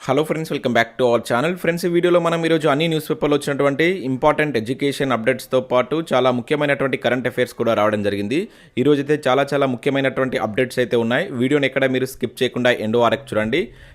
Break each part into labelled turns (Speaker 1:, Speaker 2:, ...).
Speaker 1: Hello friends welcome back to our channel friends ఈ వీడియోలో మనం ఈరోజు అన్ని న్యూస్ పేపర్లో వచ్చినటువంటి ఇంపార్టెంట్ ఎడ్యుకేషన్ అప్డేట్స్తో పాటు చాలా ముఖ్యమైనటువంటి కరెంట్ అఫైర్స్ కూడా రావడం జరిగింది. ఈ రోజు అయితే చాలా చాలా ముఖ్యమైనటువంటి అప్డేట్స్ అయితే ఉన్నాయి. వీడియోని ఎక్కడ మీరు స్కిప్ చేయకుండా ఎండో వరకు చూడండి.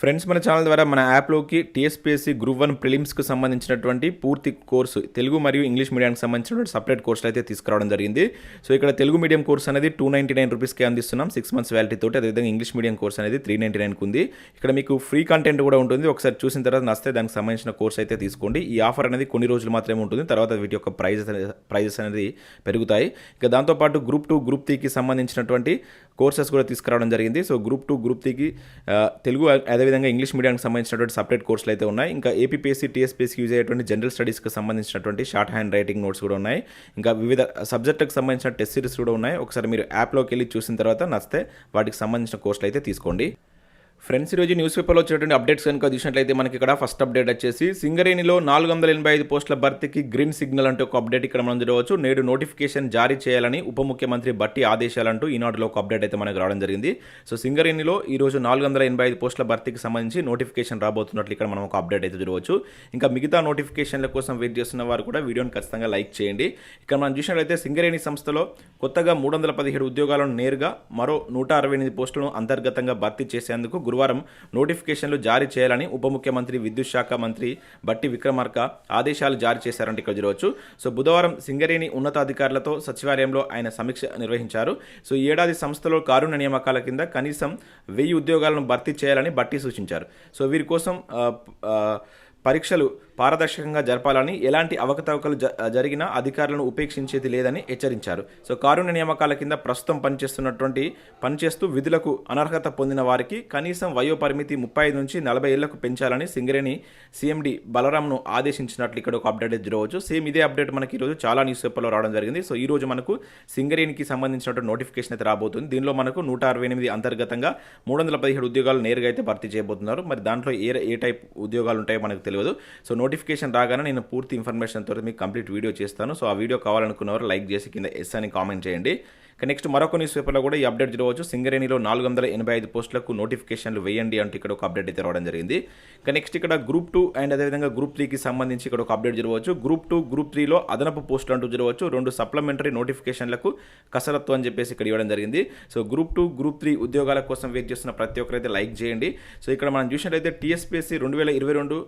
Speaker 1: ఫ్రెండ్స్ మన ఛానల్ ద్వారా మన యాప్లోకి టీఎస్పీఎస్సీ గ్రూప్ వన్ ప్రిలిమ్స్కి సంబంధించినటువంటి పూర్తి కోర్సు తెలుగు మరియు ఇంగ్లీష్ మీడియానికి సంబంధించినటువంటి సపరేట్ కోర్సులు అయితే తీసుకురావడం జరిగింది. సో ఇక్కడ తెలుగు మీడియం కోర్స్ అనేది టూ నైంటీ నైన్ రూపీస్కి అందిస్తున్నాం. సిక్స్ మంత్స్ వ్యాలిటీ తోటి అదేవిధంగా ఇంగ్లీష్ మీడియం కోర్స్ అనేది త్రీ నైంటీ నైన్కి ఉంది. ఇక్కడ మీకు ఫ్రీ కంటెంట్ కూడా ఉంటుంది. ఒకసారి చూసిన తర్వాత నస్తే దానికి సంబంధించిన కోర్స్ అయితే తీసుకోండి. ఈ ఆఫర్ అనేది కొన్ని రోజులు మాత్రమే ఉంటుంది. తర్వాత వీటి యొక్క ప్రైజెస్ ప్రైజెస్ అనేది పెరుగుతాయి. ఇక దాంతోపాటు గ్రూప్ టూ గ్రూప్ త్రీకి సంబంధించినటువంటి కోర్సెస్ కూడా తీసుకురావడం జరిగింది. సో గ్రూప్ టూ గ్రూప్ త్రీకి తెలుగు అదేవిధంగా ఇంగ్లీష్ మీడియానికి సంబంధించినటువంటి సపరేట్ కోర్సులు అయితే ఉన్నాయి. ఇంకా ఏపీపీఎస్సీ టీఎస్పీఎస్సీ యూజ్ అయ్యేటువంటి జనరల్ స్టడీస్కి సంబంధించినటువంటి షార్ట్ హ్యాండ్ రైటింగ్ నోట్స్ కూడా ఉన్నాయి. ఇంకా వివిధ సబ్జెక్టుకి సంబంధించిన టెస్ట్ సిరీస్ కూడా ఉన్నాయి. ఒకసారి మీరు యాప్లోకి వెళ్ళి చూసిన తర్వాత నచ్చితే వాటికి సంబంధించిన కోర్సులు అయితే తీసుకోండి. ఫ్రెండ్స్ ఈరోజు న్యూస్ పేపర్లో వచ్చినటువంటి అప్డేట్స్ కనుక చూసినట్లయితే మనకి ఇక్కడ ఫస్ట్ అప్డేట్ వచ్చేసి సింగరేణిలో నాలుగు వందల ఎనభై ఐదు పోస్టుల భర్తీకి గ్రీన్ సిగ్నల్ అంటే ఒక అప్డేట్ ఇక్కడ మనం చూడవచ్చు. నేడు నోటిఫికేషన్ జారీ చేయాలని ఉప ముఖ్యమంత్రి బట్టి ఆదేశాలంటూ ఈనాడులో ఒక అప్డేట్ అయితే మనకు రావడం జరిగింది. సో సింగరేణిలో ఈ రోజు నాలుగు వందల ఎనభై ఐదు పోస్టుల భర్తీకి సంబంధించి నోటిఫికేషన్ రాబోతున్నట్లు ఇక్కడ మనం ఒక అప్డేట్ అయితే చూడవచ్చు. ఇంకా మిగతా నోటిఫికేషన్ల కోసం వెయిట్ చేస్తున్న వారు కూడా వీడియోని ఖచ్చితంగా లైక్ చేయండి. ఇక్కడ మనం చూసినట్లయితే సింగరేణి సంస్థలో కొత్తగా మూడు వందల పదిహేడు ఉద్యోగాలను నేరుగా మరో నూట అరవై ఎనిమిది పోస్టులను అంతర్గతంగా భర్తీ చేసేందుకు గురువారం నోటిఫికేషన్లు జారీ చేయాలని ఉప ముఖ్యమంత్రి విద్యుత్ శాఖ మంత్రి బట్టి విక్రమార్క ఆదేశాలు జారీ చేశారంటే ఇక్కడ చూడవచ్చు. సో బుధవారం సింగరేణి ఉన్నతాధికారులతో సచివాలయంలో ఆయన సమీక్ష నిర్వహించారు. సో ఈ ఏడాది సంస్థలో కారుణ్య నియామకాల కింద కనీసం వెయ్యి ఉద్యోగాలను భర్తీ చేయాలని బట్టి సూచించారు. సో వీరి కోసం పరీక్షలు పారదర్శకంగా జరపాలని ఎలాంటి అవకతవకలు జ- జరిగినా అధికారులను ఉపేక్షించేది లేదని హెచ్చరించారు. సో కారుణ్య నియామకాల కింద ప్రస్తుతం పనిచేస్తున్నటువంటి పనిచేస్తూ విధులకు అనర్హత పొందిన వారికి కనీసం వయో పరిమితి ముప్పై ఐదు నుంచి నలభై ఏళ్ళకు పెంచాలని సింగరేణి సీఎండి బలరాంను ఆదేశించినట్లు ఇక్కడ ఒక అప్డేట్ జరగవచ్చు. సేమ్ ఇదే అప్డేట్ మనకి ఈరోజు చాలా న్యూస్ పేపర్లో రావడం జరిగింది. సో ఈ రోజు మనకు సింగరేణికి సంబంధించినటువంటి నోటిఫికేషన్ అయితే రాబోతుంది. దీనిలో మనకు నూట అరవై ఎనిమిది అంతర్గతంగా మూడు వందల పదిహేడు ఉద్యోగాలు నేరుగా అయితే భర్తీ చేయబోతున్నారు. మరి దాంట్లో ఏ ఏ టైప్ ఉద్యోగాలు ఉంటాయో మనకు తెలియదు. సో నోటిఫికేషన్ రాగానే నేను పూర్తి ఇన్ఫర్మేషన్ తోటి మీకు కంప్లీట్ వీడియో చేస్తాను. సో ఆ వీడియో కావాలనుకున్నవారు లైక్ చేసి కింద ఎస్ అని కామెంట్ చేయండి. ఇక నెక్స్ట్ మరొక న్యూస్ పేపర్లో కూడా ఈ అప్డేట్ చూడవచ్చు. సింగరేణిలో నాలుగు వందల ఎనభై ఐదు పోస్టులకు నోటిఫికేషన్లు వేయండి అంటూ ఇక్కడ ఒక అప్డేట్ అయితే రావడం జరిగింది. ఇక నెక్స్ట్ ఇక్కడ గ్రూప్ టూ అండ్ అదేవిధంగా గ్రూప్ త్రీకి సంబంధించి ఇక్కడ ఒక అప్డేట్ చూడవచ్చు. గ్రూప్ టూ గ్రూప్ త్రీలో అదనపు పోస్టులు అంటూ చూడవచ్చు. రెండు సప్లిమెంటరీ నోటిఫికేషన్లకు కసరత్తు అని చెప్పేసి ఇక్కడ ఇవ్వడం జరిగింది. So group two group three ఉద్యోగాల కోసం వెయిట్ చేస్తున్న ప్రతి ఒక్కరైతే లైక్ చేయండి. సో ఇక్కడ మనం చూసినట్లయితే టీఎస్పీఎస్సీ రెండు వేల ఇరవై రెండు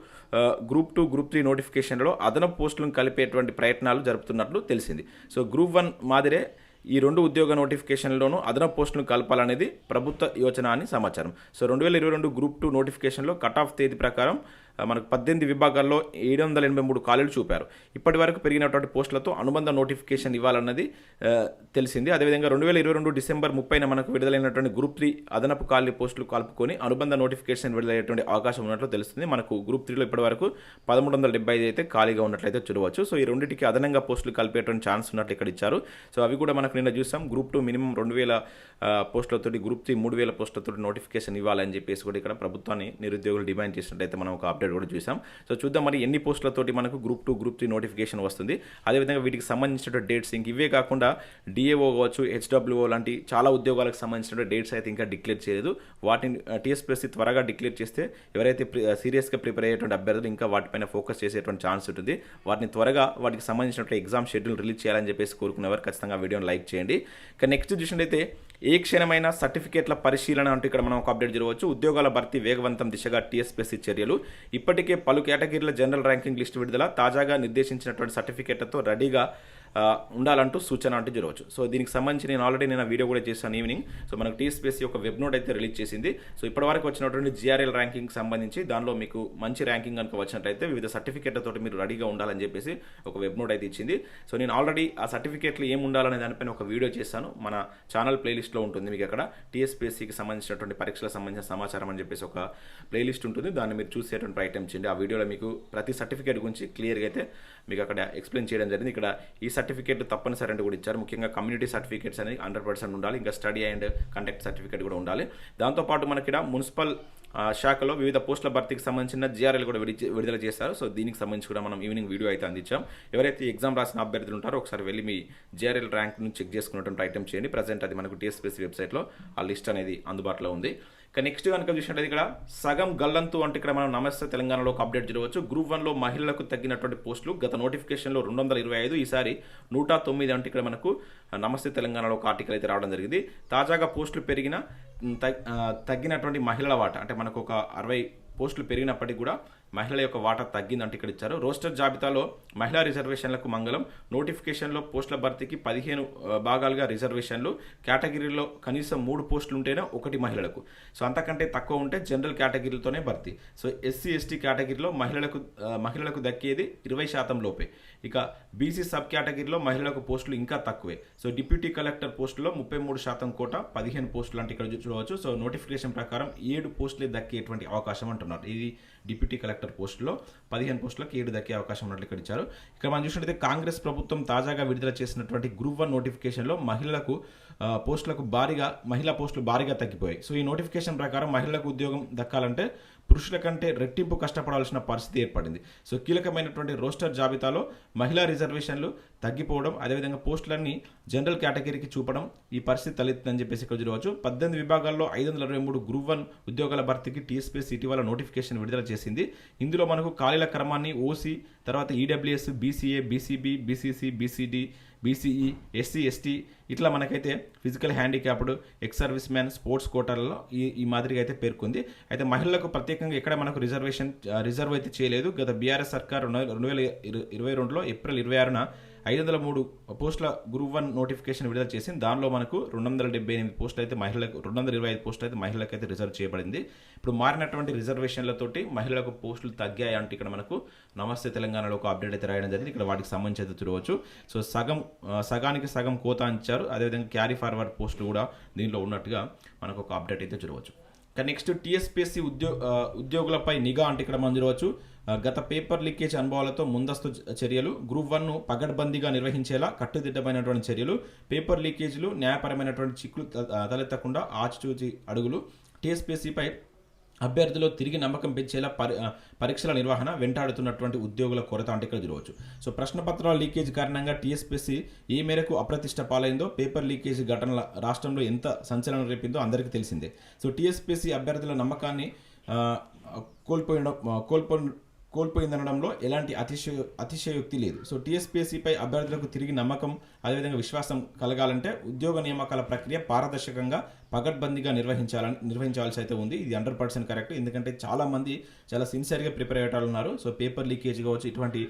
Speaker 1: గ్రూప్ టూ గ్రూప్ త్రీ నోటిఫికేషన్లో అదనపు పోస్టులను కలిపేటువంటి ప్రయత్నాలు జరుపుతున్నట్లు తెలిసింది. సో గ్రూప్ వన్ మాదిరే ఈ రెండు ఉద్యోగ నోటిఫికేషన్లోనూ అదనపు పోస్టులను కలపాలనేది ప్రభుత్వ యోచన అని సమాచారం. సో రెండు వేల ఇరవై రెండు గ్రూప్ టూ నోటిఫికేషన్లో కట్ ఆఫ్ తేదీ ప్రకారం మనకు పద్దెనిమిది విభాగాల్లో ఏడు వందల ఎనభై మూడు ఖాళీలు చూపారు. ఇప్పటి వరకు పెరిగినటువంటి పోస్టులతో అనుబంధ నోటిఫికేషన్ ఇవ్వాలన్నది తెలిసింది. అదేవిధంగా రెండు వేల ఇరవై రెండు డిసెంబర్ ముప్పైన మనకు విడుదలైనటువంటి గ్రూప్ త్రీ అదనపు ఖాళీ పోస్టులు కలుపుకొని అనుబంధ నోటిఫికేషన్ విడుదలయ్యేటువంటి అవకాశం ఉన్నట్లు తెలుస్తుంది. మనకు గ్రూప్ త్రీలో ఇప్పటి వరకు పదమూడు వందల డెబ్బై ఐదు అయితే ఖాళీగా ఉన్నట్లయితే చూడవచ్చు. సో ఈ రెండింటికి అదనంగా పోస్టులు కలిపేటువంటి ఛాన్స్ ఉన్నట్లు ఇక్కడ ఇచ్చారు. సో అవి కూడా మనకు నిన్న చూసాం. గ్రూప్ టూ మినిమం రెండు వేల ఆ, పోస్టులతోటి గ్రూప్ త్రీ మూడు వేల పోస్టులతోటి నోటిఫికేషన్ ఇవ్వాలని చెప్పేసి కూడా ఇక్కడ ప్రభుత్వాన్ని నిరుద్యోగులు డిమాండ్ చేసినట్టయితే మనం ఒక అప్డేట్ కూడా చూసాం. సో చూద్దాం మరి ఎన్ని పోస్టులతోటి మనకు group two group three notification వస్తుంది. అదేవిధంగా వీటికి సంబంధించిన డేట్స్ ఇంక ఇవే కాకుండా డిఏఓ కావచ్చు హెచ్డబ్ల్యూఓ లాంటి చాలా ఉద్యోగాలకు సంబంధించిన డేట్స్ అయితే ఇంకా డిక్లేర్ చేయలేదు. వాటిని టీఎస్పీఎస్సీ త్వరగా డిక్లేర్ చేస్తే ఎవరైతే సీరియస్గా ప్రిపేర్ అయ్యేటువంటి అభ్యర్థులు ఇంకా వాటిపైన ఫోకస్ చేసేటువంటి ఛాన్స్ ఉంటుంది. వాటిని త్వరగా వాటికి సంబంధించినటువంటి ఎగ్జామ్ షెడ్యూల్ రిలీజ్ చేయాలని చెప్పేసి కోరుకునేవారు. ఖచ్చితంగా వీడియోని లైక్ చేయండి. ఇక నెక్స్ట్ చూసినట్టయితే ఏ క్షణమైన సర్టిఫికేట్ల పరిశీలన అంటూ ఇక్కడ మనం ఒక అప్డేట్ జరగవచ్చు. ఉద్యోగాల భర్తీ వేగవంతం దిశగా టీఎస్పీఎస్సీ చర్యలు. ఇప్పటికే పలు కేటగిరీల జనరల్ ర్యాంకింగ్ లిస్టు విడుదల. తాజాగా నిర్దేశించినటువంటి సర్టిఫికేట్లతో రెడీగా ఉండాలంటూ సూచన అంటూ జరగవచ్చు సో దీనికి సంబంధించి నేను ఆల్రెడీ నేను వీడియో కూడా చేశాను ఈవినింగ్ సో మనకు టీఎస్పీఎస్సీ ఒక వెబ్ నోట్ అయితే రిలీజ్ చేసింది. సో ఇప్పటివరకు వచ్చినటువంటి జిఆర్ఎల్ ర్యాంకింగ్ సంబంధించి దానిలో మీకు మంచి ర్యాంకింగ్ కనుక వచ్చినట్లయితే వివిధ సర్టిఫికేట్లతో మీరు రెడీగా ఉండాలని చెప్పేసి ఒక వెబ్ నోట్ అయితే ఇచ్చింది. సో నేను ఆల్రెడీ ఆ సర్టిఫికేట్లు ఏం ఉండాలనే దానిపైన ఒక వీడియో చేశాను. మన ఛానల్ ప్లేలిస్ట్లో ఉంటుంది మీకు అక్కడ. టీఎస్పీఎస్సీకి సంబంధించినటువంటి పరీక్షలకు సంబంధించిన సమాచారం అని చెప్పేసి ఒక ప్లేలిస్ట్ ఉంటుంది. దాన్ని మీరు చూసేటువంటి ప్రయత్నం చేయండి. ఆ వీడియోలో మీకు ప్రతి సర్టిఫికేట్ గురించి క్లియర్గా అయితే మీకు అక్కడ ఎక్స్ప్లెయిన్ చేయడం జరిగింది. ఇక్కడ ఈ సర్టిఫికేట్ తప్పనిసరి అంటే కూడా ఇచ్చారు. ముఖ్యంగా కమ్యూనిటీ సర్టిఫికేట్స్ అనేది హండ్రెడ్ పర్సెంట్ ఉండాలి. ఇంకా స్టడీ అండ్ కండక్ట్ సర్టిఫికేట్ కూడా ఉండాలి. దాంతోపాటు మనకి ఇక్కడ మున్సిపల్ శాఖలో వివిధ పోస్టుల భర్తీకి సంబంధించిన జిఆర్ఎల్ కూడా విడి విడుదల చేశారు. సో దీనికి సంబంధించి కూడా మనం ఈవినింగ్ వీడియో అయితే అందించాం. ఎవరైతే ఎగ్జామ్ రాసిన అభ్యర్థులు ఉంటారో ఒకసారి వెళ్ళి మీ జిఆర్ఎల్ ర్యాంక్ నుంచి చెక్ చేసుకున్నటువంటి ఐటమ్ చేయండి. ప్రజెంట్ అది మనకు టీఎస్పీసీ వెబ్సైట్లో ఆ లిస్ట్ అనేది అందుబాటులో ఉంది. ఇక నెక్స్ట్ కనుక చూసినట్లయితే ఇక్కడ సగం గల్లంతు అంటే ఇక్కడ మనం నమస్తే తెలంగాణలో ఒక అప్డేట్ చూడవచ్చు. గ్రూప్ వన్లో మహిళలకు తగ్గినటువంటి పోస్టులు గత నోటిఫికేషన్లో రెండు వందల ఇరవై ఐదు ఈసారి నూట తొమ్మిది అంటే ఇక్కడ మనకు నమస్తే తెలంగాణలో ఒక ఆర్టికల్ అయితే రావడం జరిగింది. తాజాగా పోస్టులు పెరిగిన తగ్గినటువంటి మహిళల వాట అంటే మనకు ఒక అరవై పోస్టులు పెరిగినప్పటికీ కూడా మహిళల యొక్క వాటా తగ్గిందంటే ఇక్కడ ఇచ్చారు. రోస్టర్ జాబితాలో మహిళా రిజర్వేషన్లకు మంగళం నోటిఫికేషన్లో పోస్టుల భర్తీకి పదిహేను భాగాలుగా రిజర్వేషన్లు కేటగిరీలో కనీసం మూడు పోస్టులు ఉంటేనే ఒకటి మహిళలకు. సో అంతకంటే తక్కువ ఉంటే జనరల్ కేటగిరీలతోనే భర్తీ. సో ఎస్సీ ఎస్టీ కేటగిరీలో మహిళలకు మహిళలకు దక్కేది ఇరవై శాతం లోపే. ఇక బీసీ సబ్ కేటగిరీలో మహిళలకు పోస్టులు ఇంకా తక్కువే. సో డిప్యూటీ కలెక్టర్ పోస్టులో ముప్పై మూడు శాతం కోట పదిహేను పోస్టులు అంటే ఇక్కడ చూడవచ్చు. సో నోటిఫికేషన్ ప్రకారం ఏడు పోస్టులే దక్కేటువంటి అవకాశం అంటున్నారు. ఇది డిప్యూటీ కలెక్టర్ పోస్టులో పదిహేను పోస్టులకు ఏడు దక్కే అవకాశం ఉన్నట్లు ఇక్కడ ఇచ్చారు. ఇక్కడ మనం చూసినట్లయితే కాంగ్రెస్ ప్రభుత్వం తాజాగా విడుదల చేసినటువంటి గ్రూప్ వన్ నోటిఫికేషన్లో మహిళలకు పోస్టులకు భారీగా మహిళా పోస్టులు భారీగా తగ్గిపోయాయి. సో ఈ నోటిఫికేషన్ ప్రకారం మహిళలకు ఉద్యోగం దక్కాలంటే పురుషుల కంటే రెట్టింపు కష్టపడాల్సిన పరిస్థితి ఏర్పడింది. సో కీలకమైనటువంటి రోస్టర్ జాబితాలో మహిళా రిజర్వేషన్లు తగ్గిపోవడం అదేవిధంగా పోస్టులన్నీ జనరల్ కేటగిరీకి చూపడం ఈ పరిస్థితి తలెత్తిందని చెప్పేసి ఇక్కడ చూడవచ్చు. పద్దెనిమిది విభాగాల్లో ఐదు వందల ఇరవై మూడు గ్రూప్ వన్ ఉద్యోగాల భర్తీకి టీఎస్పీఎస్ ఇటీవల నోటిఫికేషన్ విడుదల చేసింది. ఇందులో మనకు ఖాళీల క్రమాన్ని ఓసీ తర్వాత EWS BCA BCB BCC BCD BCE SC ST ఇట్లా మనకైతే physical handicapped ex service man sports కోటాలలో ఈ ఈ మాదిరిగా అయితే పేర్కొంది. అయితే మహిళలకు ప్రత్యేకంగా ఎక్కడ మనకు రిజర్వేషన్ రిజర్వ్ అయితే చేయలేదు. గత బీఆర్ఎస్ సర్కార్ రెండు వేల- రెండు వేల ఇరవై రెండులో ఏప్రిల్ ఇరవై ఆరున ఐదు వందల మూడు పోస్టుల గ్రూప్ వన్ నోటిఫికేషన్ విడుదల చేసింది. దానిలో మనకు రెండు వందల డెబ్బై ఎనిమిది పోస్టులు అయితే మహిళలకు రెండు వందల ఇరవై ఐదు పోస్టులు అయితే మహిళలకు అయితే రిజర్వ్ చేయబడింది. ఇప్పుడు మారినటువంటి రిజర్వేషన్లతోటి మహిళలకు పోస్టులు తగ్గాయి అంటే ఇక్కడ మనకు నమస్తే తెలంగాణలో ఒక అప్డేట్ అయితే రాయడం జరిగింది. ఇక్కడ వాటికి సంబంధించి అయితే చూడవచ్చు. సో సగం సగానికి సగం కోత అంచారు అదేవిధంగా క్యారీ ఫార్వర్డ్ పోస్టులు కూడా దీనిలో ఉన్నట్టుగా మనకు ఒక అప్డేట్ అయితే చూడవచ్చు. నెక్స్ట్ టీఎస్పీఎస్సీ ఉద్యో ఉద్యోగులపై నిఘా అంటే ఇక్కడ మనం చూడవచ్చు. గత పేపర్ లీకేజ్ అనుభవాలతో ముందస్తు చర్యలు గ్రూప్ వన్ను పగడ్బందీగా నిర్వహించేలా కట్టుదిట్టమైనటువంటి చర్యలు పేపర్ లీకేజీలు న్యాయపరమైనటువంటి చిక్కులు తలెత్తకుండా ఆచితూచి అడుగులు టీఎస్పీసీపై అభ్యర్థులు తిరిగి నమ్మకం పెంచేలా పరి పరీక్షల నిర్వహణ వెంటాడుతున్నటువంటి ఉద్యోగుల కొరత అంటే ఇక్కడ చూడవచ్చు సో ప్రశ్నపత్రాల లీకేజ్ కారణంగా టీఎస్పీసీ ఏ మేరకు అప్రతిష్ట పాలైందో పేపర్ లీకేజ్ ఘటనల రాష్ట్రంలో ఎంత సంచలనం రేపిందో అందరికీ తెలిసిందే. సో టీఎస్పీసీ అభ్యర్థుల నమ్మకాన్ని కోల్పోయిన కోల్పో కోల్పోయిందనడంలో ఎలాంటి అతిశయ అతిశయోక్తి లేదు. సో టీఎస్పీఎస్సీపై అభ్యర్థులకు తిరిగి నమ్మకం అదేవిధంగా విశ్వాసం కలగాలంటే ఉద్యోగ నియామకాల ప్రక్రియ పారదర్శకంగా పగడ్బందీగా నిర్వహించాలని నిర్వహించాల్సి అయితే ఉంది. ఇది హండ్రెడ్ పర్సెంట్ కరెక్ట్. ఎందుకంటే చాలామంది చాలా సిన్సియర్గా ప్రిపేర్ అయ్యే ఉన్నారు. సో పేపర్ లీకేజ్ కావచ్చు ఇటువంటి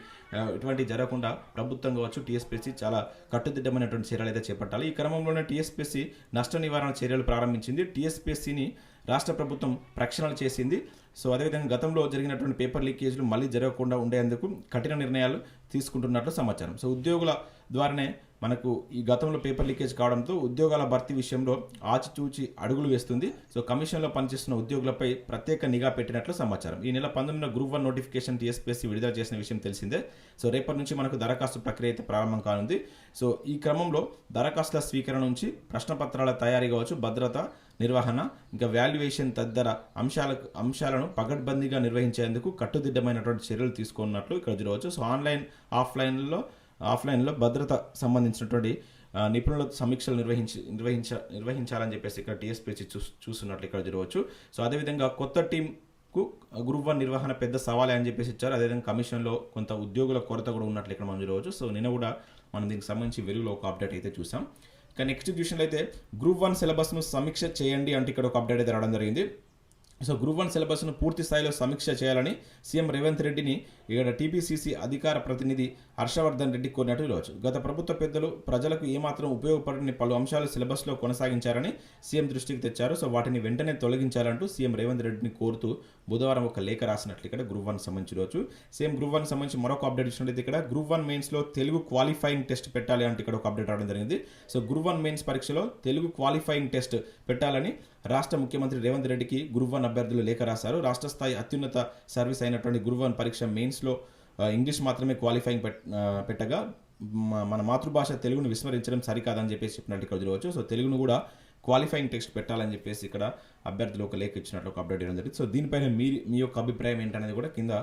Speaker 1: ఇటువంటి జరగకుండా ప్రభుత్వం కావచ్చు టీఎస్పీఎస్సీ చాలా కట్టుదిట్టమైనటువంటి చర్యలు అయితే చేపట్టాలి. ఈ క్రమంలోనే టీఎస్పీఎస్సీ నష్ట నివారణ చర్యలు ప్రారంభించింది. టీఎస్పీఎస్సీని రాష్ట్ర ప్రభుత్వం ప్రక్షాళన చేసింది. సో అదేవిధంగా గతంలో జరిగినటువంటి పేపర్ లీకేజ్లు మళ్ళీ జరగకుండా ఉండేందుకు కఠిన నిర్ణయాలు తీసుకుంటున్నట్లు సమాచారం. సో ఉద్యోగుల ద్వారానే మనకు ఈ గతంలో పేపర్ లీకేజ్ కావడంతో ఉద్యోగాల భర్తీ విషయంలో ఆచితూచి అడుగులు వేస్తుంది. సో కమిషన్లో పనిచేస్తున్న ఉద్యోగులపై ప్రత్యేక నిఘా పెట్టినట్లు సమాచారం. ఈ నెల పంతొమ్మిదిన గ్రూప్ వన్ నోటిఫికేషన్ టీఎస్పీఎస్సీ విడుదల చేసిన విషయం తెలిసిందే. సో రేపటి నుంచి మనకు దరఖాస్తు ప్రక్రియ అయితే ప్రారంభం కానుంది. సో ఈ క్రమంలో దరఖాస్తుల స్వీకరణ నుంచి ప్రశ్నపత్రాల తయారీ కావచ్చు భద్రత నిర్వహణ ఇంకా వాల్యుయేషన్ తదితర అంశాలకు అంశాలను పగడ్బందీగా నిర్వహించేందుకు కట్టుదిట్టమైనటువంటి చర్యలు తీసుకున్నట్లు ఇక్కడ చూడవచ్చు సో ఆన్లైన్ ఆఫ్లైన్లో ఆఫ్లైన్లో భద్రత సంబంధించినటువంటి నిపుణుల సమీక్షలు నిర్వహించి నిర్వహించ నిర్వహించాలని చెప్పేసి ఇక్కడ టీఎస్పీసీ చూ చూస్తున్నట్లు ఇక్కడ చూడవచ్చు సో అదేవిధంగా కొత్త టీంకు గ్రూప్ వన్ నిర్వహణ పెద్ద సవాలే అని చెప్పేసి ఇచ్చారు. అదేవిధంగా కమిషన్లో కొంత ఉద్యోగుల కొరత కూడా ఉన్నట్లు ఇక్కడ మనం చూడవచ్చు. సో నిన్న కూడా మనం దీనికి సంబంధించి వెలుగులో ఒక అప్డేట్ అయితే చూసాం. కానీ నెక్స్ట్ అయితే గ్రూప్ వన్ సిలబస్ను సమీక్ష చేయండి అంటే ఇక్కడ ఒక అప్డేట్ అయితే రావడం జరిగింది. సో గ్రూప్ వన్ సిలబస్ను పూర్తి స్థాయిలో సమీక్ష చేయాలని సీఎం రేవంత్ రెడ్డిని ఇక్కడ టీపీసీసీ అధికార ప్రతినిధి హర్షవర్ధన్ రెడ్డి కోరినట్టు చూడవచ్చు గత ప్రభుత్వ పెద్దలు ప్రజలకు ఏమాత్రం ఉపయోగపడని పలు అంశాలు సిలబస్లో కొనసాగించారని సీఎం దృష్టికి తెచ్చారు. సో వాటిని వెంటనే తొలగించాలంటూ సీఎం రేవంత్ రెడ్డిని కోరుతూ బుధవారం ఒక లేఖ రాసినట్లు ఇక్కడ గ్రూప్ వన్ సంబంధించి రోజు సేమ్ గ్రూప్ వన్ సంబంధించి మరొక అప్డేట్ ఇచ్చినట్లయితే ఇక్కడ గ్రూప్ వన్ మెయిన్స్లో తెలుగు క్వాలిఫైయింగ్ టెస్ట్ పెట్టాలి అంటే ఇక్కడ ఒక అప్డేట్ రావడం జరిగింది. సో గ్రూప్ వన్ మెయిన్స్ పరీక్షలో తెలుగు క్వాలిఫైయింగ్ టెస్ట్ పెట్టాలని రాష్ట్ర ముఖ్యమంత్రి రేవంత్ రెడ్డికి గ్రూప్ వన్ అభ్యర్థులు లేఖ రాశారు. రాష్ట్ర స్థాయి అత్యున్నత సర్వీస్ అయినటువంటి గ్రూప్ వన్ పరీక్ష మెయిన్స్లో ఇంగ్లీష్ మాత్రమే క్వాలిఫైయింగ్ పెట్టగా మన మాతృభాష తెలుగును విస్మరించడం సరికాదని చెప్పేసి చెప్పినట్టు ఇక్కడ చూడవచ్చు. సో తెలుగును కూడా క్వాలిఫైయింగ్ టెక్స్ట్ పెట్టాలని చెప్పేసి ఇక్కడ అభ్యర్థులు ఒక లేఖ ఇచ్చినట్లు ఒక అప్డేట్ ఇవ్వడం జరిగింది. సో దీనిపైన మీ మీ యొక్క అభిప్రాయం ఏంటనేది కూడా కింద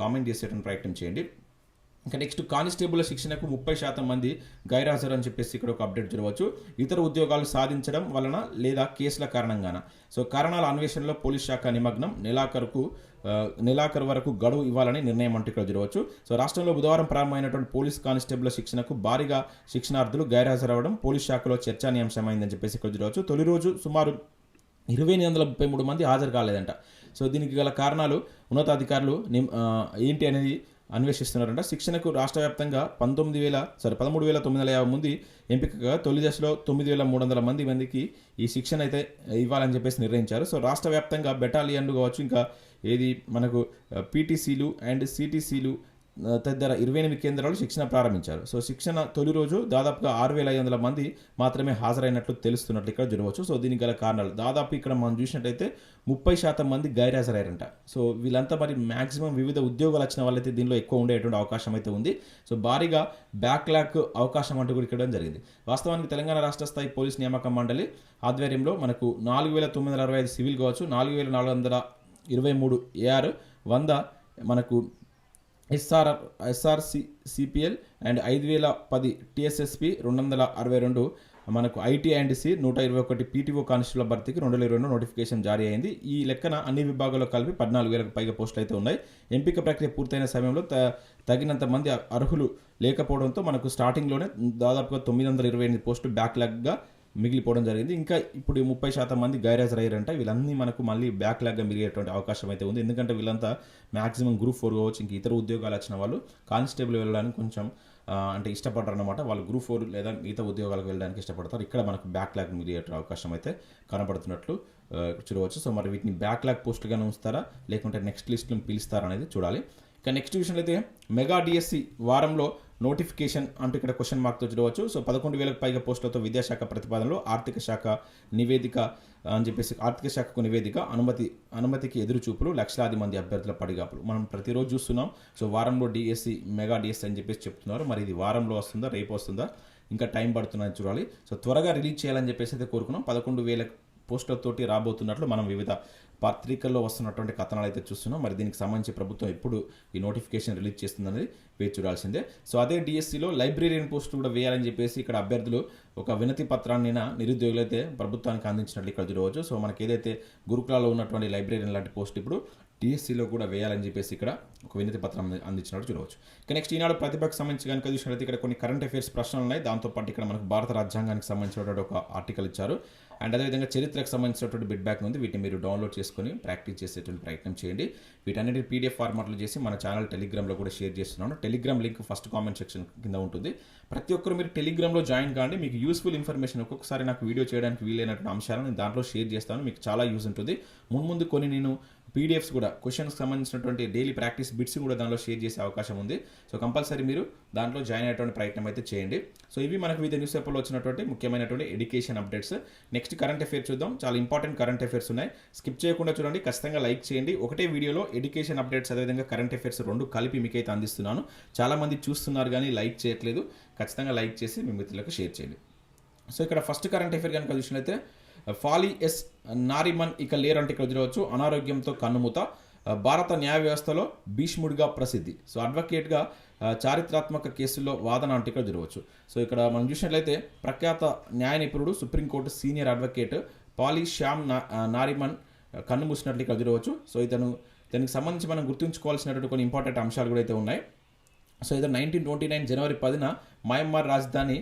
Speaker 1: కామెంట్ చేసేటువంటి ప్రయత్నం చేయండి. ఇంకా నెక్స్ట్ కానిస్టేబుల్ శిక్షణకు ముప్పై శాతం మంది గైరాజరు అని చెప్పేసి ఇక్కడ ఒక అప్డేట్ చూడవచ్చు ఇతర ఉద్యోగాలు సాధించడం వలన లేదా కేసుల కారణంగాన? సో కారణాల అన్వేషణలో పోలీస్ శాఖ నిమగ్నం. నెలాఖరుకు నెలాఖరు వరకు గడువు ఇవ్వాలని నిర్ణయం అంటూ ఇక్కడ చూడవచ్చు సో రాష్ట్రంలో బుధవారం ప్రారంభమైనటువంటి పోలీస్ కానిస్టేబుల్ శిక్షణకు భారీగా శిక్షణార్థులు గైరాజరవడం పోలీస్ శాఖలో చర్చానీయాంశమైందని చెప్పేసి ఇక్కడ చూడవచ్చు తొలి రోజు సుమారు ఇరవై ఎనిమిది వందల ముప్పై మూడు మంది హాజరు కాలేదంట. సో దీనికి గల కారణాలు ఉన్నతాధికారులు నిమ్- ఏంటి అనేది అన్వేషిస్తున్నారంట. శిక్షణకు రాష్ట్ర వ్యాప్తంగా పంతొమ్మిది వేల సారీ పదమూడు వేల తొమ్మిది వందల యాభై మంది ఎంపికగా తొలి దశలో తొమ్మిది వేల మూడు వందల మంది మందికి ఈ శిక్షణ అయితే ఇవ్వాలని చెప్పేసి నిర్ణయించారు. సో రాష్ట్ర వ్యాప్తంగా బెటాలియన్లు కావచ్చు ఇంకా ఏది? మనకు పీటీసీలు అండ్ సిటీసీలు తదితర ఇరవై ఎనిమిది కేంద్రాలు శిక్షణ ప్రారంభించారు. సో శిక్షణ తొలి రోజు దాదాపుగా ఆరు వేల ఐదు వందల మంది మాత్రమే హాజరైనట్లు తెలుస్తున్నట్లు ఇక్కడ చూడవచ్చు సో దీనికి గల కారణాలు. దాదాపు ఇక్కడ మనం చూసినట్టయితే ముప్పై శాతం మంది గైర్హాజరయ్యారంట సో వీళ్ళంతా మరి మ్యాక్సిమం వివిధ ఉద్యోగాలు వచ్చిన వాళ్ళైతే దీనిలో ఎక్కువ ఉండేటువంటి అవకాశం అయితే ఉంది. సో భారీగా బ్యాక్లాక్ అవకాశం అంటూ కూడా ఇక్కడ జరిగింది. వాస్తవానికి తెలంగాణ రాష్ట్ర స్థాయి పోలీస్ నియామక మండలి ఆధ్వర్యంలో మనకు నాలుగు వేల తొమ్మిది వందల అరవై ఐదు సివిల్ కావచ్చు నాలుగు వేల నాలుగు వందల ఇరవై మూడు ఏఆర్ వంద మనకు ఎస్ఆర్ ఎస్ఆర్సి సిపిఎల్ అండ్ ఐదు వేల పది టీఎస్ఎస్పి రెండు వందల అరవై రెండు మనకు ఐటీ అండ్ సి నూట ఇరవై ఒకటి పీటీఓ కానిస్టేబుల్ భర్తీకి రెండు వేల ఇరవై రెండు నోటిఫికేషన్ జారీ అయింది. ఈ లెక్కన అన్ని విభాగాల్లో కలిపి పద్నాలుగు వేలకు పైగా పోస్టులు అయితే ఉన్నాయి. ఎంపిక ప్రక్రియ పూర్తయిన సమయంలో త- తగినంత మంది అర్హులు లేకపోవడంతో మనకు స్టార్టింగ్లోనే దాదాపుగా తొమ్మిది వందల ఇరవై ఎనిమిది పోస్టులు బ్యాక్లాగ్గా మిగిలిపోవడం జరిగింది. ఇంకా ఇప్పుడు ముప్పై శాతం మంది గైరాజర్ అయ్యారంట. వీళ్ళన్నీ మనకు మళ్ళీ బ్యాక్లాగ్గా మిగిలేటువంటి అవకాశం అయితే ఉంది. ఎందుకంటే వీళ్ళంతా మాక్సిమం గ్రూప్ ఫోర్ కావచ్చు ఇంక ఇతర ఉద్యోగాలు వచ్చిన వాళ్ళు కానిస్టేబుల్ వెళ్ళడానికి కొంచెం అంటే ఇష్టపడరు అనమాట వాళ్ళు గ్రూప్ ఫోర్ లేదా మిగతా ఉద్యోగాలకు వెళ్ళడానికి ఇష్టపడతారు. ఇక్కడ మనకు బ్యాక్లాగ్ మిగిలేట అవకాశం అయితే కనబడుతున్నట్లు చూడవచ్చు. సో మరి వీటిని బ్యాక్లాగ్ పోస్టులుగానే ఉంచుతారా? లేకుంటే నెక్స్ట్ లిస్ట్లో పిలుస్తారా అనేది చూడాలి. ఇక నెక్స్ట్ విషయంలో అయితే మెగా డిఎస్సి వారంలో నోటిఫికేషన్ అంటూ ఇక్కడ క్వశ్చన్ మార్క్తో చూడవచ్చు. సో పదకొండు వేలకు పైగా పోస్టులతో విద్యాశాఖ ప్రతిపాదనలో ఆర్థిక శాఖ నివేదిక అని చెప్పేసి ఆర్థిక శాఖకు నివేదిక అనుమతి అనుమతికి ఎదురు చూపులు లక్షలాది మంది అభ్యర్థుల పడిగాపులు. మనం ప్రతిరోజు చూస్తున్నాం. సో వారంలో డిఎస్సి మెగా డిఎస్సి అని చెప్పేసి చెప్తున్నారు. మరి ఇది వారంలో వస్తుందా రేపు వస్తుందా? ఇంకా టైం పడుతుందని చూడాలి. సో త్వరగా రిలీజ్ చేయాలని చెప్పేసి అయితే కోరుకున్నాం. పదకొండు వేలకు పోస్టులతోటి రాబోతున్నట్లు మనం వివిధ పత్రికల్లో వస్తున్నటువంటి కథనాలు అయితే చూస్తున్నాం. మరి దీనికి సంబంధించి ప్రభుత్వం ఎప్పుడు ఈ నోటిఫికేషన్ రిలీజ్ చేస్తుందనేది వేచి చూడాల్సిందే. సో అదే డిఎస్సిలో లైబ్రేరియన్ పోస్టులు కూడా వేయాలని చెప్పేసి ఇక్కడ అభ్యర్థులు ఒక వినతి పత్రాన్ని నిరుద్యోగులు అయితే ప్రభుత్వానికి అందించినట్లు ఇక్కడ చూడవచ్చు. సో మనకి ఏదైతే గురుకులాలో ఉన్నటువంటి లైబ్రేరియన్ లాంటి పోస్ట్ ఇప్పుడు టీఎస్సీలో కూడా వేయాలని చెప్పేసి ఇక్కడ ఒక వినతి పత్రం అందించినట్టు చూడవచ్చు. ఇక నెక్స్ట్ ఈనాడు ప్రతిభకు సంబంధించి కనుక చూసినట్లయితే ఇక్కడ కొన్ని కరెంట్ అఫైర్స్ ప్రశ్నలు ఉన్నాయి. దాంతోపాటు ఇక్కడ మనకు భారత రాజ్యాంగానికి సంబంధించినటువంటి ఒక ఆర్టికల్ ఇచ్చారు. అండ్ అదేవిధంగా చరిత్రకు సంబంధించినటువంటి బిడ్ బ్యాక్ ఉంది. వీటిని మీరు డౌన్లోడ్ చేసుకొని ప్రాక్టీస్ చేసేటువంటి ప్రయత్నం చేయండి. వీటన్నిటి పీడిఎఫ్ ఫార్మాట్లో చేసి మన ఛానల్ టెలిగ్రామ్లో కూడా షేర్ చేస్తున్నాను. Telegram link first comment section కింద ఉంటుంది. ప్రతి ఒక్కరు మీరు టెలిగ్రామ్లో జాయిన్ కాండి. మీకు యూస్ఫుల్ ఇన్ఫర్మేషన్ ఒక్కొక్కసారి నాకు వీడియో చేయడానికి వీలైనటువంటి అంశాలను నేను దాంట్లో షేర్ చేస్తాను. మీకు చాలా యూజ్ ఉంటుంది. ముందు కొన్ని నేను పీడిఎఫ్స్ కూడా క్వశ్చన్స్కి సంబంధించినటువంటి డైలీ ప్రాక్టీస్ బిట్స్ కూడా దానిలో షేర్ చేసే అవకాశం ఉంది. సో కంపల్సరీ మీరు దాంట్లో జాయిన్ అయ్యేటువంటి ప్రయత్నం అయితే చేయండి. సో ఇవి మనకు వివిధ న్యూస్ పేపర్లో వచ్చినటువంటి ముఖ్యమైనటువంటి education updates next current affairs చూద్దాం. చాలా ఇంపార్టెంట్ కరెంట్ అఫేర్స్ ఉన్నాయి. స్కిప్ చేయకుండా చూడండి. ఖచ్చితంగా లైక్ చేయండి. ఒకటే వీడియోలో ఎడ్యుకేషన్ అప్డేట్స్ అదేవిధంగా కరెంట్ అఫేర్స్ రెండు కలిపి మీకైతే అందిస్తున్నాను. చాలామంది చూస్తున్నారు కానీ లైక్ చేయట్లేదు. ఖచ్చితంగా లైక్ చేసి మీ మిత్రులకు షేర్ చేయండి. సో ఇక్కడ ఫస్ట్ కరెంట్ అఫేర్ కనుక చూసినట్లయితే ఫాలీ ఎస్ నారిమన్ ఇక లేరంటే ఇక్కడ చూడవచ్చు అనారోగ్యంతో కన్నుమూత. భారత న్యాయ వ్యవస్థలో భీష్ముడిగా ప్రసిద్ధి. సో అడ్వకేట్గా చారిత్రాత్మక కేసుల్లో వాదన అంటే ఇక్కడ చూడవచ్చు సో ఇక్కడ మనం చూసినట్లయితే ప్రఖ్యాత న్యాయ నిపుణుడు సుప్రీంకోర్టు సీనియర్ అడ్వకేట్ పాలీ శ్యామ్ నా నారిమన్ కన్ను మూసినట్లు ఇక్కడ చూడవచ్చు సో ఇతను దానికి సంబంధించి మనం గుర్తుంచుకోవాల్సినటువంటి కొన్ని ఇంపార్టెంట్ అంశాలు కూడా అయితే ఉన్నాయి. సో ఇది నైన్టీన్ ట్వంటీ నైన్ జనవరి పదిన మయన్మార్ రాజధాని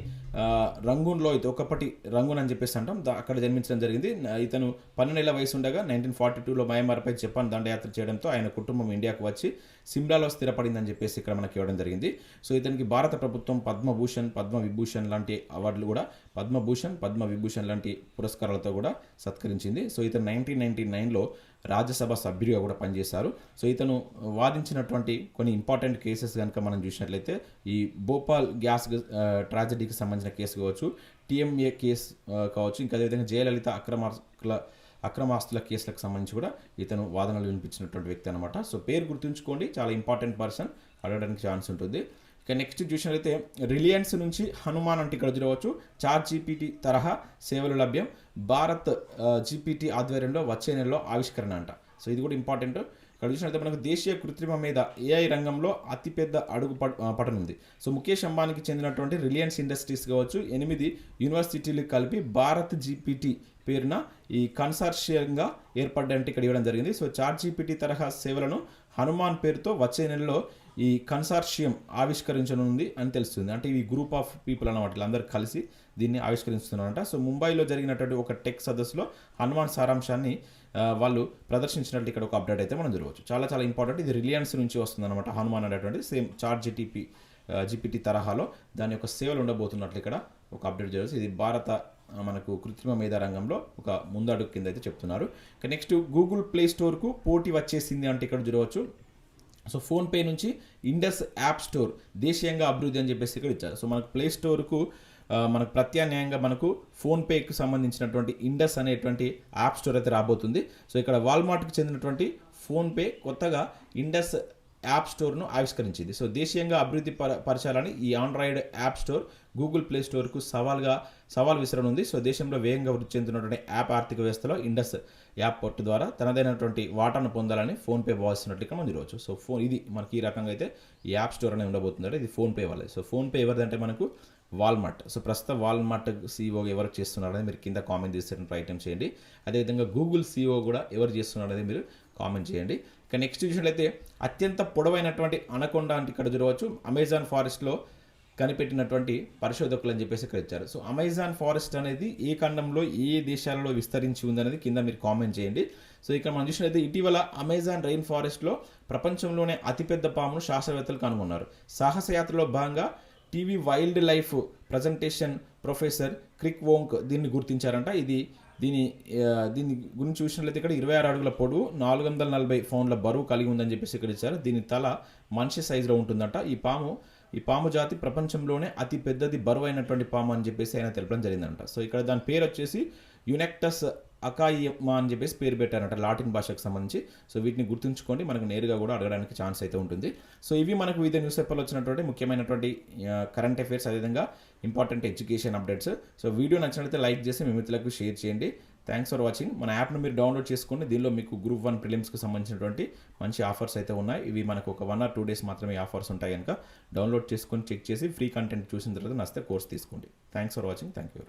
Speaker 1: రంగూన్లో అయితే ఒకప్పటి రంగూన్ అని చెప్పేసి అంటాం. అక్కడ జన్మించడం జరిగింది. ఇతను పన్నెండేళ్ళ వయసు ఉండగా నైన్టీన్ ఫార్టీ టూలో మయన్మార్పై జపాన్ దండయాత్ర చేయడంతో ఆయన కుటుంబం ఇండియాకు వచ్చి సిమ్లాలో స్థిరపడిందని చెప్పేసి ఇక్కడ మనకి ఇవ్వడం జరిగింది. సో ఇతనికి భారత ప్రభుత్వం పద్మభూషణ్ పద్మ విభూషణ్ లాంటి అవార్డులు కూడా పద్మభూషణ్ పద్మ విభూషణ్ లాంటి పురస్కారాలతో కూడా సత్కరించింది. సో ఇతను నైన్టీన్ నైన్టీ నైన్లో రాజ్యసభ సభ్యుడిగా కూడా పనిచేశారు. సో ఇతను వాదించినటువంటి కొన్ని ఇంపార్టెంట్ కేసెస్ కనుక మనం చూసినట్లయితే ఈ భోపాల్ గ్యాస్ ట్రాజడీకి సంబంధించిన కేసు కావచ్చు టీఎంఏ కేసు కావచ్చు ఇంకా అదేవిధంగా జయలలిత అక్రమార్కుల అక్రమాస్తుల కేసులకు సంబంధించి కూడా ఇతను వాదనలు వినిపించినటువంటి వ్యక్తి అనమాట సో పేరు గుర్తుంచుకోండి. చాలా ఇంపార్టెంట్ పర్సన్ అడగడానికి ఛాన్స్ ఉంటుంది. ఇక నెక్స్ట్ చూసినట్లయితే రిలయన్స్ నుంచి హనుమాన్ అంటే ఇక్కడ చూడవచ్చు. చార్ జీపీటీ తరహా సేవలు లభ్యం. భారత్ జీపీటీ ఆధ్వర్యంలో వచ్చే నెలలో ఆవిష్కరణ అంట. సో ఇది కూడా ఇంపార్టెంట్ ఇక్కడ చూసినట్లయితే మనకు దేశీయ కృత్రిమ మీద ఏఐ రంగంలో అతిపెద్ద అడుగు పట్- పడనుంది సో ముఖేష్ అంబానీకి చెందినటువంటి రిలయన్స్ ఇండస్ట్రీస్ కావచ్చు ఎనిమిది యూనివర్సిటీలు కలిపి భారత్ జీపీటీ పేరున ఈ కన్సార్షియంగా ఏర్పడ్డంటే ఇక్కడ ఇవ్వడం జరిగింది. సో చార్ జీపీటీ తరహా సేవలను హనుమాన్ పేరుతో వచ్చే నెలలో ఈ కన్సార్షియం ఆవిష్కరించనుంది అని తెలుస్తుంది. అంటే ఇవి గ్రూప్ ఆఫ్ పీపుల్ అన్నమాట వీళ్ళందరూ కలిసి దీన్ని ఆవిష్కరిస్తున్నారంట. సో ముంబైలో జరిగినటువంటి ఒక టెక్ సదస్సులో హనుమాన్ సారాంశాన్ని వాళ్ళు ప్రదర్శించినట్టు ఇక్కడ ఒక అప్డేట్ అయితే మనం చూడవచ్చు. చాలా చాలా ఇంపార్టెంట్. ఇది రిలయన్స్ నుంచి వస్తుంది అనమాట హనుమాన్ అనేటువంటి సేమ్ చార్ జీటీపీ జీపీటీ తరహాలో. దాని యొక్క సేవలు ఉండబోతున్నట్లు ఇక్కడ ఒక అప్డేట్ చేయవచ్చు ఇది భారత మనకు కృత్రిమ మేధా రంగంలో ఒక ముందడుగు కింద అయితే చెప్తున్నారు. నెక్స్ట్ గూగుల్ ప్లే స్టోర్కు పోటీ వచ్చేసింది అంటే ఇక్కడ చూడవచ్చు. సో ఫోన్పే నుంచి ఇండస్ యాప్ స్టోర్ దేశీయంగా అభివృద్ధి అని చెప్పేసి ఇక్కడ ఇచ్చారు. సో మనకు ప్లే స్టోర్కు మనకు ప్రత్యామ్నాయంగా మనకు ఫోన్పేకి సంబంధించినటువంటి ఇండస్ అనేటువంటి యాప్ స్టోర్ అయితే రాబోతుంది. సో ఇక్కడ వాల్మార్ట్కి చెందినటువంటి ఫోన్పే కొత్తగా ఇండస్ యాప్ స్టోర్ను ఆవిష్కరించింది. సో దేశీయంగా అభివృద్ధి పర పరచాలని ఈ Android app store Google play స్టోర్కు సవాల్గా సవాల్ విసరనుంది సో దేశంలో వేగంగా వృద్ధి చెందుతున్నటువంటి యాప్ ఆర్థిక వ్యవస్థలో ఇండస్ యాప్ పొట్టు ద్వారా తనదైనటువంటి వాటాను పొందాలని ఫోన్పే భావిస్తున్నట్టు ఇక్కడ మనం చూడవచ్చు. సో ఫోన్ ఇది మనకి ఈ రకంగా అయితే ఈ యాప్ స్టోర్ అనేది ఉండబోతుంది ఇది ఫోన్పే వాళ్ళే సో ఫోన్పే ఎవరిదంటే మనకు వాల్మార్ట్ సో ప్రస్తుతం వాల్మార్ట్ సీఈఓ ఎవరు చేస్తున్నారనేది మీరు కింద కామెంట్ చేస్తే ప్రయత్నం చేయండి. అదేవిధంగా గూగుల్ సీఈఓ కూడా ఎవరు చేస్తున్నారనేది మీరు కామెంట్ చేయండి. ఇక నెక్స్ట్ చూసినట్లయితే అత్యంత పొడవైనటువంటి అనకొండ అంటే ఇక్కడ చూడవచ్చు అమెజాన్ ఫారెస్ట్లో కనిపెట్టినటువంటి పరిశోధకులు అని చెప్పేసి ఇక్కడ ఇచ్చారు. సో అమెజాన్ ఫారెస్ట్ అనేది ఏ ఖండంలో ఏ దేశాలలో విస్తరించి ఉందనేది కింద మీరు కామెంట్ చేయండి. సో ఇక్కడ మనం చూసినట్లయితే ఇటీవల అమెజాన్ రెయిన్ ఫారెస్ట్లో ప్రపంచంలోనే అతిపెద్ద పామును శాస్త్రవేత్తలు కనుగొన్నారు. సాహసయాత్రలో భాగంగా TV wild life presentation professor Crick వోంక్ దీన్ని గుర్తించారంట. ఇది దీని దీని గురించి చూసినట్లయితే ఇక్కడ ఇరవై ఆరు అడుగుల పొడవు నాలుగు వందల నలభై ఫౌండ్ల బరువు కలిగి ఉందని చెప్పేసి ఇక్కడ ఇచ్చారు. దీని తల మనిషి సైజులో ఉంటుందంట. ఈ పాము ఈ పాము జాతి ప్రపంచంలోనే అతి పెద్దది బరువు అయినటువంటి పాము అని చెప్పేసి ఆయన తెలపడం జరిగిందంట. సో ఇక్కడ దాని పేరు వచ్చేసి యునెక్టస్ అకాయిమా అని చెప్పేసి పేరు పెట్టారంట లాటిన్ భాషకు సంబంధించి. సో వీటిని గుర్తుంచుకోండి. మనకు నేరుగా కూడా అడగడానికి ఛాన్స్ అయితే ఉంటుంది. సో ఇవి మనకు వివిధ న్యూస్ పేపర్లో వచ్చినటువంటి ముఖ్యమైనటువంటి కరెంట్ అఫైర్స్. అదేవిధంగా important education updates. So video నచ్చినట్లయితే లైక్ చేసి మీ మిత్రులకు షేర్ చేయండి. థ్యాంక్స్ ఫర్ వాచింగ్ మన యాప్ను మీరు డౌన్లోడ్ చేసుకోండి దీనిలో మీకు గ్రూప్ వన్ ప్రిలిమ్స్కి సంబంధించినటువంటి మంచి ఆఫర్స్ అయితే ఉన్నాయి. ఇవి మనకు ఒక వన్ ఆర్ టూ డేస్ మాత్రమే ఆఫర్స్ ఉంటాయి కనుక డౌన్లోడ్ చేసుకొని చెక్ చేసి ఫ్రీ కంటెంట్ చూసిన తర్వాత నచ్చితే కోర్స్ తీసుకోండి. Thanks for watching thank you